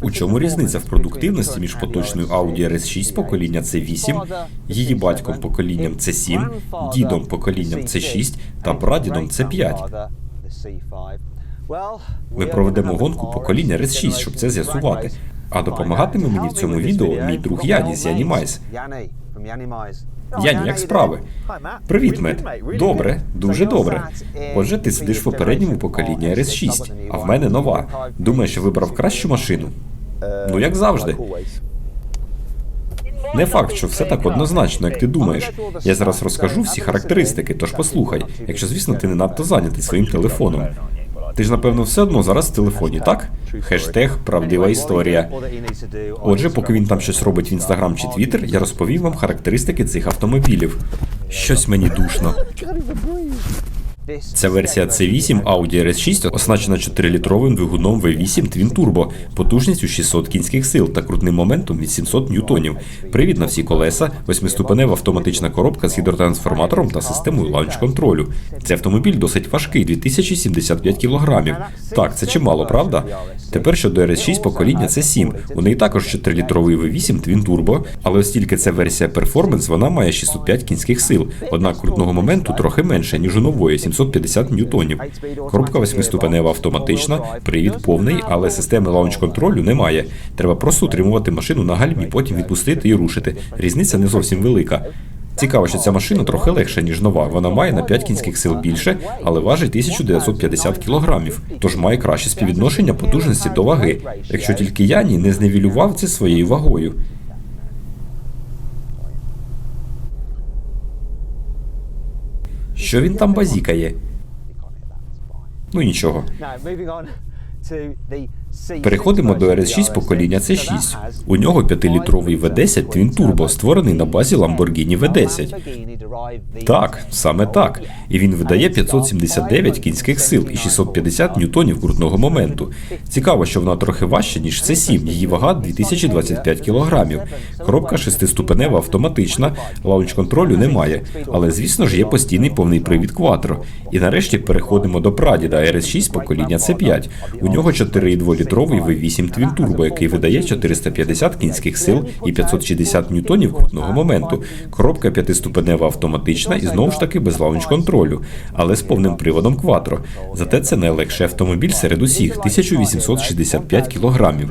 У чому різниця в продуктивності між поточною Audi RS6 покоління C8, її батьком поколінням C7, дідом поколінням C6 та прадідом C5? Ми проведемо гонку покоління RS6, щоб це з'ясувати. А допомагатиме мені в цьому відео мій друг Яні з Янімайс. Яні, як справи? Привіт, Мет. Добре, дуже добре. Отже, ти сидиш в попередньому поколінні RS6, а в мене нова. Думаєш, вибрав кращу машину? Ну, як завжди. Не факт, що все так однозначно, як ти думаєш. Я зараз розкажу всі характеристики, тож послухай, якщо, звісно, ти не надто зайнятий своїм телефоном. Ти ж, напевно, все одно зараз в телефоні, так? Хештег правдива історія. Отже, поки він там щось робить в інстаграм чи твіттер, я розповів вам характеристики цих автомобілів. Щось мені душно. Це версія C8 Audi RS6 оснащена 4-літровим двигуном V8 Twin Turbo, потужністю 600 кінських сил та крутним моментом від 700 ньютонів. Привід на всі колеса, восьмиступенева автоматична коробка з гідротрансформатором та системою лаунч-контролю. Цей автомобіль досить важкий 2075 кілограмів. Так, це чимало, правда? Тепер щодо RS6 покоління C7. У неї також 4-літровий V8 Twin Turbo, але оскільки це версія Performance, вона має 605 кінських сил. Однак крутного моменту трохи менше, ніж у нової 750 ньютонів. Коробка восьмиступенева автоматична, привід повний, але системи лаунч-контролю немає. Треба просто утримувати машину на гальмі, потім відпустити і рушити. Різниця не зовсім велика. Цікаво, що ця машина трохи легша, ніж нова. Вона має на 5 кінських сил більше, але важить 1950 кілограмів, тож має краще співвідношення потужності до ваги, якщо тільки Яні не зневілював це своєю вагою. Що він там базікає? Ну нічого. Переходимо до RS6 покоління C6. У нього 5-літровий V10 Twin Turbo, створений на базі Lamborghini V10. Так, саме так. І він видає 579 кінських сил і 650 ньютонів крутного моменту. Цікаво, що вона трохи важча, ніж C7. Її вага 2025 кілограмів. Коробка шестиступенева автоматична, лаунч-контролю немає. Але, звісно ж, є постійний повний привід Quattro. І нарешті переходимо до прадіда RS6 покоління C5. У нього 4,2-літровий V8 Twin Turbo, який видає 450 кінських сил і 560 ньютонів крутного моменту. Коробка п'ятиступенева автоматична і знову ж таки без лаунч-контролю, але з повним приводом квадро. Зате це найлегший автомобіль серед усіх 1865 кілограмів.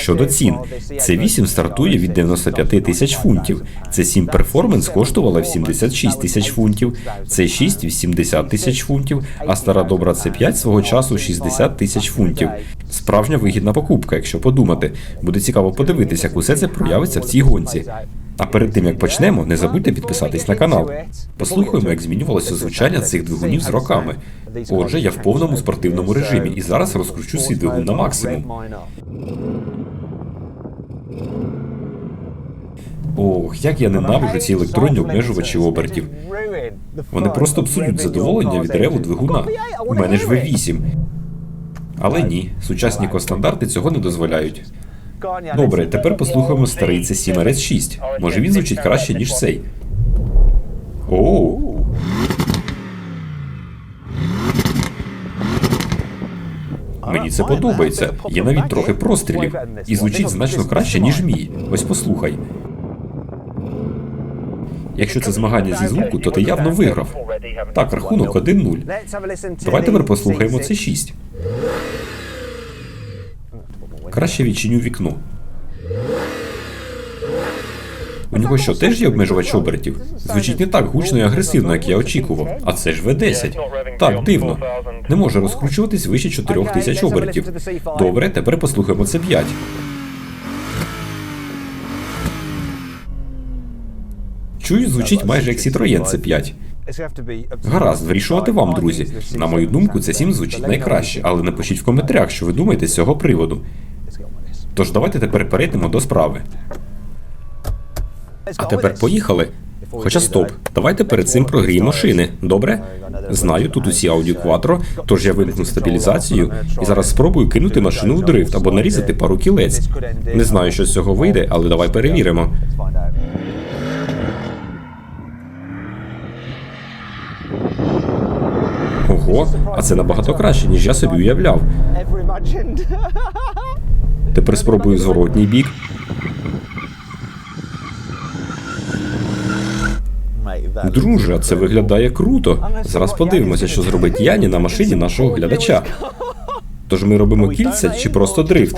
Щодо цін, C8 стартує від 95 тисяч фунтів. C7 Performance коштувала в 76 тисяч фунтів, C6 – 80 тисяч фунтів, а стара добра C5 свого часу 60 тисяч фунтів. Справжня вигідна покупка, якщо подумати. Буде цікаво подивитися, як усе це проявиться в цій гонці. А перед тим як почнемо, не забудьте підписатись на канал. Послухаємо, як змінювалося звучання цих двигунів з роками. Отже, я в повному спортивному режимі і зараз розкручу свій двигун на максимум. Ох, як я ненавиджу ці електронні обмежувачі обертів. Вони просто псують задоволення від реву двигуна. У мене ж V8. Але ні, сучасні костандарти цього не дозволяють. Добре, тепер послухаємо старий C7 RS6. Може він звучить краще, ніж цей. Оу. Мені це подобається. Є навіть трохи прострілів. І звучить значно краще, ніж мій. Ось послухай. Якщо це змагання зі звуку, то ти явно виграв. Так, рахунок 1-0. Давай тепер послухаємо це 6. Краще відчиню вікно. У нього що, теж є обмежувач обертів? Звучить не так гучно і агресивно, як я очікував. А це ж V10. Так, дивно. Не може розкручуватись вище 4000 обертів. Добре, тепер послухаємо це 5. Чую, звучить майже як Citroën C5. Гаразд, вирішувати вам, друзі. На мою думку, це 7 звучить найкраще, але напишіть в коментарях, що ви думаєте з цього приводу. Тож давайте тепер перейдемо до справи. А тепер поїхали. Хоча стоп, давайте перед цим прогріємо шини. Добре? Знаю, тут усі аудіо Quattro, тож я вимкну стабілізацію і зараз спробую кинути машину в дрифт або нарізати пару кілець. Не знаю, що з цього вийде, але давай перевіримо. Ого, а це набагато краще, ніж я собі уявляв. Тепер спробую зворотній бік. Друже, це виглядає круто. Зараз подивимося, що зробить Яні на машині нашого глядача. Тож ми робимо кільця чи просто дрифт?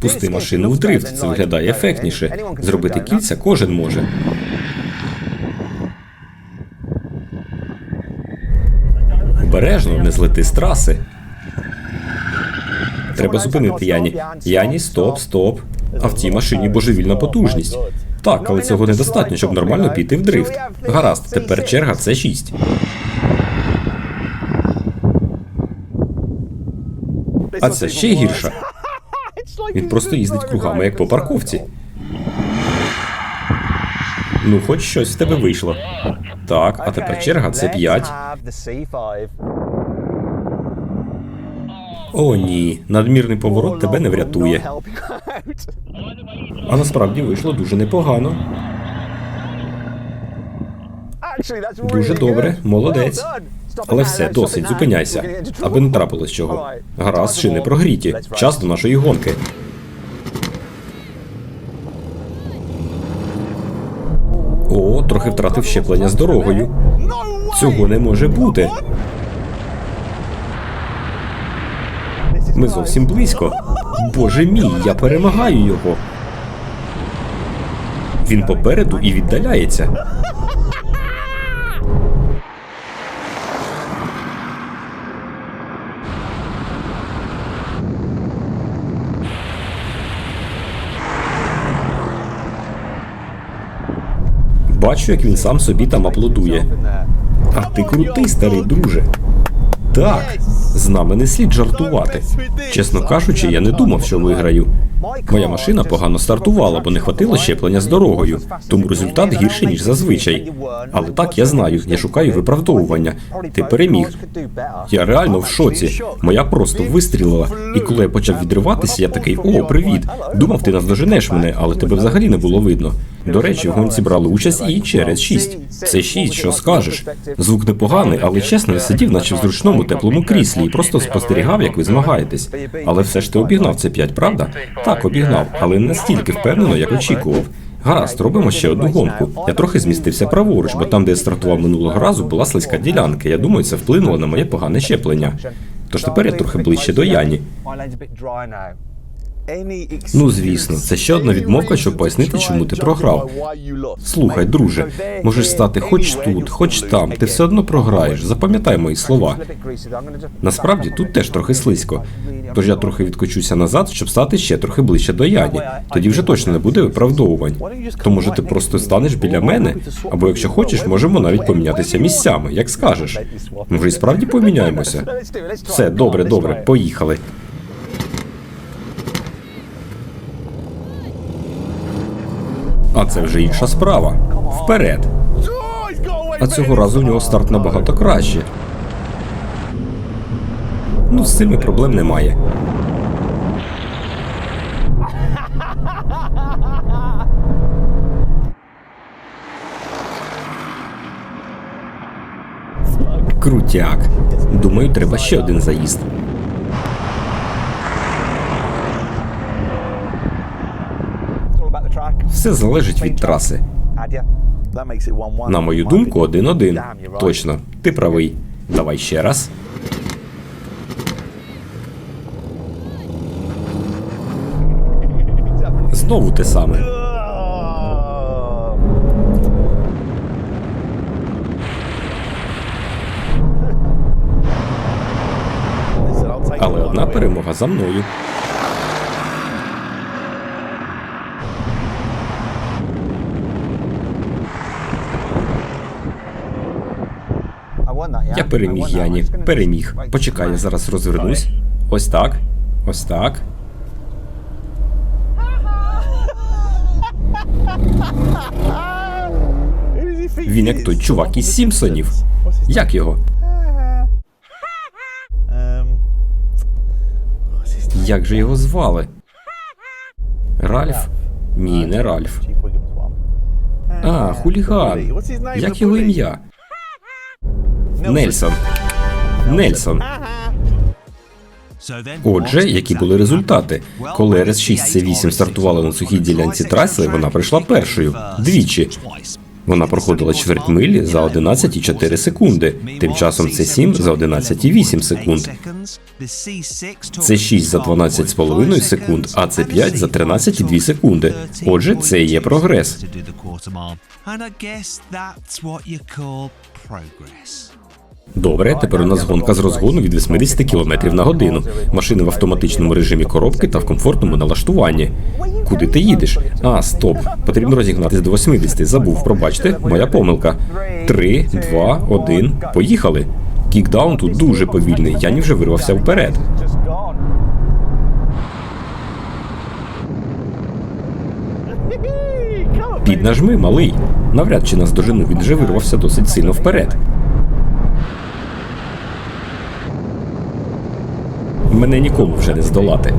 Пусти машину в дрифт, це виглядає ефектніше. Зробити кільця кожен може. Обережно, не злети з траси. Треба зупинити Яні. Яні, стоп, стоп. А в цій машині божевільна потужність. Так, але цього недостатньо, щоб нормально піти в дрифт. Гаразд, тепер черга це 6. А це ще гірше. Він просто їздить кругами, як по парковці. Ну, хоч щось в тебе вийшло. Так, а тепер черга це 5. О, ні, надмірний поворот тебе не врятує. А насправді вийшло дуже непогано. Дуже добре, молодець. Але все, досить, зупиняйся, аби не трапилось чого. Гаразд, шини прогріті. Час до нашої гонки. О, трохи втратив щеплення з дорогою. Цього не може бути. Ми зовсім близько. Боже мій, я перемагаю його. Він попереду і віддаляється. Бачу, як він сам собі там аплодує. А ти крутий, старий друже. Так, з нами не слід жартувати. Чесно кажучи, я не думав, що виграю. Моя машина погано стартувала, бо не хватило щеплення з дорогою, тому результат гірший, ніж зазвичай. Але так я знаю, я шукаю виправдовування. Ти переміг. Я реально в шоці. Моя просто вистрілила. І коли я почав відриватися, я такий: о, привіт! Думав, ти наздоженеш мене, але тебе взагалі не було видно. До речі, в гонці брали участь і через 6. Це 6, що скажеш. Звук непоганий, але чесно, я сидів, наче в зручному теплому кріслі, і просто спостерігав, як ви змагаєтесь. Але все ж ти обігнав це 5, правда? Так, обігнав, але не настільки впевнено, як очікував. Гаразд, робимо ще одну гонку. Я трохи змістився праворуч, бо там, де я стартував минулого разу, була слизька ділянка. Я думаю, це вплинуло на моє погане щеплення. Тож тепер я трохи ближче до Яні. Ну, звісно, це ще одна відмовка, щоб пояснити, чому ти програв. Слухай, друже, можеш стати хоч тут, хоч там, ти все одно програєш. Запам'ятай мої слова. Насправді тут теж трохи слизько. Тож я трохи відкочуся назад, щоб стати ще трохи ближче до Яні. Тоді вже точно не буде виправдовувань. То може ти просто станеш біля мене, або якщо хочеш, можемо навіть помінятися місцями, як скажеш. Ми вже і справді поміняємося. Все, добре, добре, поїхали. А це вже інша справа. Вперед. А цього разу в нього старт набагато краще. Ну, з цими проблем немає. Крутяк. Думаю, треба ще один заїзд. Все залежить від траси. На мою думку, один-один. Точно, ти правий. Давай ще раз. Знову те саме. Але одна перемога за мною. Я переміг Яні. Переміг. Почекай, я зараз розвернусь. Ось так. Ось так. Він як той чувак із Сімпсонів. Як його? Як же його звали? Ральф? Ні, не Ральф. А, хуліган. Як його ім'я? Нельсон. Нельсон. Отже, які були результати? Коли РС-6 С8 стартувала на сухій ділянці траси, вона пройшла першою двічі. Вона проходила чверть милі за 11,4 секунди. Тим часом С7 за 11,8 секунд. С6 за 12,5 секунд, а С5 за 13,2 секунди. Отже, це і є прогрес. Добре, тепер у нас гонка з розгону від 80 км на годину. Машини в автоматичному режимі коробки та в комфортному налаштуванні. Куди ти їдеш? А, стоп. Потрібно розігнатись до 80. Забув, пробачте, моя помилка. 3, 2, 1, поїхали. Кікдаун тут дуже повільний. Яні вже вирвався вперед. Піднажми, малий. Навряд чи нас дожену, він вже вирвався досить сильно вперед. Мене нікому вже не здолати.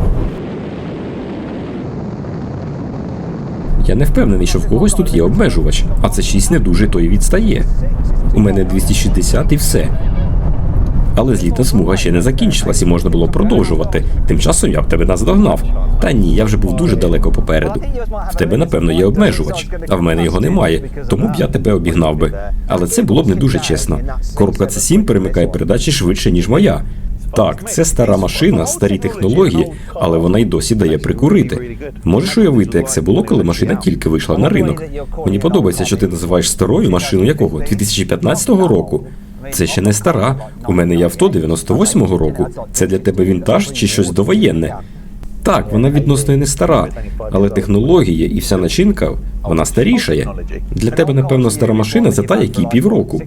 Я не впевнений, що в когось тут є обмежувач, а це 6 не дуже то й відстає. У мене 260 і все. Але злітна смуга ще не закінчилась і можна було продовжувати. Тим часом я б тебе наздогнав. Та ні, я вже був дуже далеко попереду. В тебе, напевно, є обмежувач, а в мене його немає, тому б я тебе обігнав би. Але це було б не дуже чесно. Коробка C7 перемикає передачі швидше, ніж моя. Так, це стара машина, старі технології, але вона й досі дає прикурити. Можеш уявити, як це було, коли машина тільки вийшла на ринок. Мені подобається, що ти називаєш старою машину якого? 2015 року. Це ще не стара. У мене є авто 98-го року. Це для тебе вінтаж чи щось довоєнне? Так, вона відносно й не стара, але технології і вся начинка вона старішає. Для тебе, напевно, стара машина це та, якій півроку.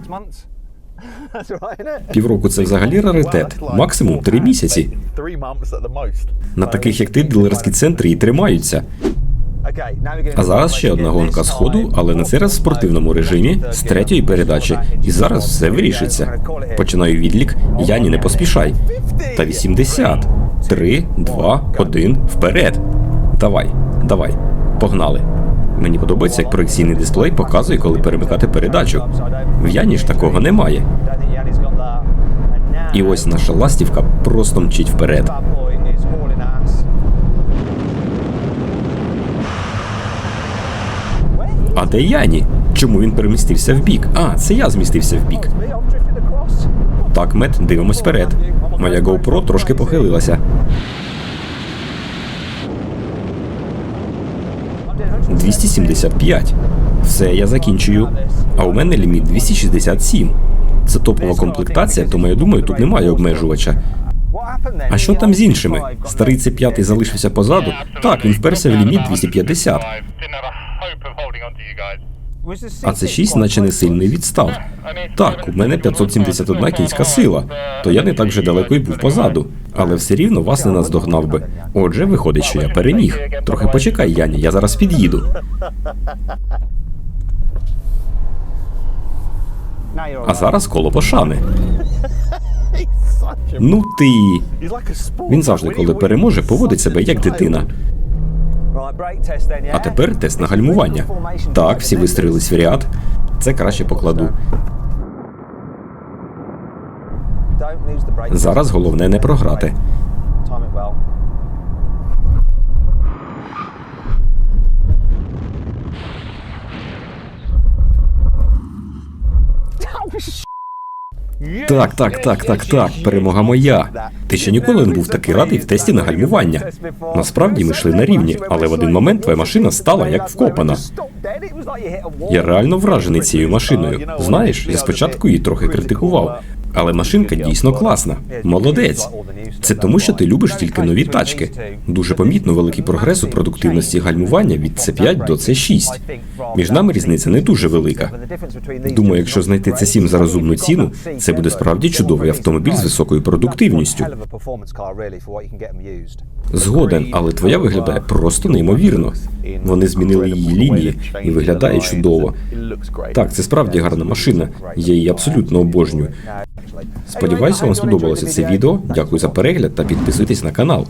Півроку це взагалі раритет, максимум три місяці. На таких як ти дилерські центри і тримаються. А зараз ще одна гонка з ходу, але на цей раз в спортивному режимі з третьої передачі. І зараз все вирішиться. Починаю відлік. Яні, не поспішай. Та 80. 3, 2, 1, вперед. Давай, давай, погнали. Мені подобається, як проекційний дисплей показує, коли перемикати передачу. В Яні ж такого немає. І ось наша ластівка просто мчить вперед. А де Яні? Чому він перемістився в бік? А, це я змістився в бік. Me, I've drifted across. Так, мет, дивимось вперед. Моя GoPro трошки похилилася. 275. Все, я закінчую. А у мене ліміт 267. Це топова комплектація, тому я думаю, тут немає обмежувача. А що там з іншими? Старий це п'ятий залишився позаду. Так, він вперся в ліміт 250. А це C6 наче не quick? сильно й відстав. Так, у мене 571 кінська сила, то я не так вже далеко й був позаду. Але все рівно вас не наздогнав би. Отже, виходить, що я переміг. Трохи почекай, Яні, я зараз під'їду. А зараз коло пошани. Ну ти. Він завжди, коли переможе, поводить себе як дитина. А тепер тест на гальмування. Так, всі вистрілились в ряд. Це краще покладу. Зараз головне не програти. Так, так, так, так, так. Перемога моя. Ти ще ніколи не був такий радий в тесті на гальмування. Насправді ми йшли на рівні, але в один момент твоя машина стала як вкопана. Я реально вражений цією машиною. Знаєш, я спочатку її трохи критикував, але машинка дійсно класна. Молодець. Це тому, що ти любиш тільки нові тачки. Дуже помітно великий прогрес у продуктивності гальмування від C5 до C6. Між нами різниця не дуже велика. Думаю, якщо знайти C7 за розумну ціну, це буде справді чудовий автомобіль з високою продуктивністю. Згоден, але твоя виглядає просто неймовірно. Вони змінили її лінії і виглядає чудово. Так, це справді гарна машина. Я її абсолютно обожнюю. Сподіваюся, вам сподобалося це відео. Дякую за перегляд та підписуйтесь на канал.